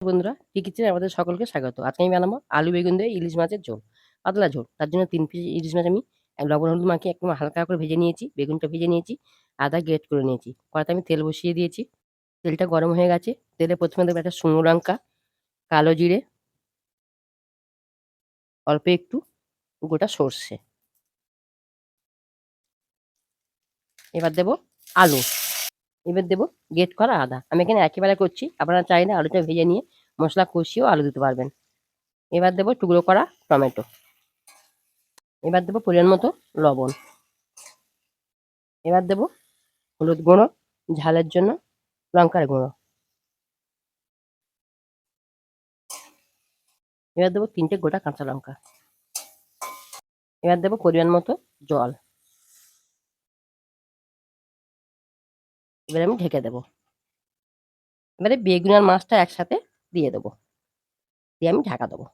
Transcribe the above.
বন্ধুরা কি কিচেনে আমাদের সকলকে স্বাগত। আজকে আমি বানাবো আলু, বেগুন দিয়ে ইলিশ মাছের ঝোল। পাতলা ঝোল, তার জন্য তিন পিস ইলিশ মাছ আমি লবণ হলুদ মাখিয়ে একদম হালকা করে ভেজে নিয়েছি, বেগুনটা ভেজে নিয়েছি, আদা গ্রেট করে নিয়েছি। কড়াতে আমি তেল বসিয়ে দিয়েছি, তেলটা গরম হয়ে গেছে। তেলে প্রথমে দেবো একটা শুকনো লঙ্কা, কালো জিরে, অল্প একটু গোটা সর্ষে। এবার দেবো আলু। এবার দেবো গেট করা আদা। আমি এখানে একেবারে করছি, আপনারা চাইলে আলুটা ভেজে নিয়ে মশলা কষিয়েও আলু দিতে পারবেন। এবার দেবো টুকরো করা টমেটো। এবার দেবো পরিমাণ মতো লবণ। এবার দেবো হলুদ গুঁড়ো, ঝালের জন্য লঙ্কার গুঁড়ো। এবার দেবো তিনটে গোটা কাঁচা লঙ্কা। এবার দেবো পরিমাণ মতো জল। এবার আমি ঢেকে দেবো। এবারে বেগুন আর মাছটা একসাথে দিয়ে দেবো। দিয়ে আমি ঢাকা দেবো।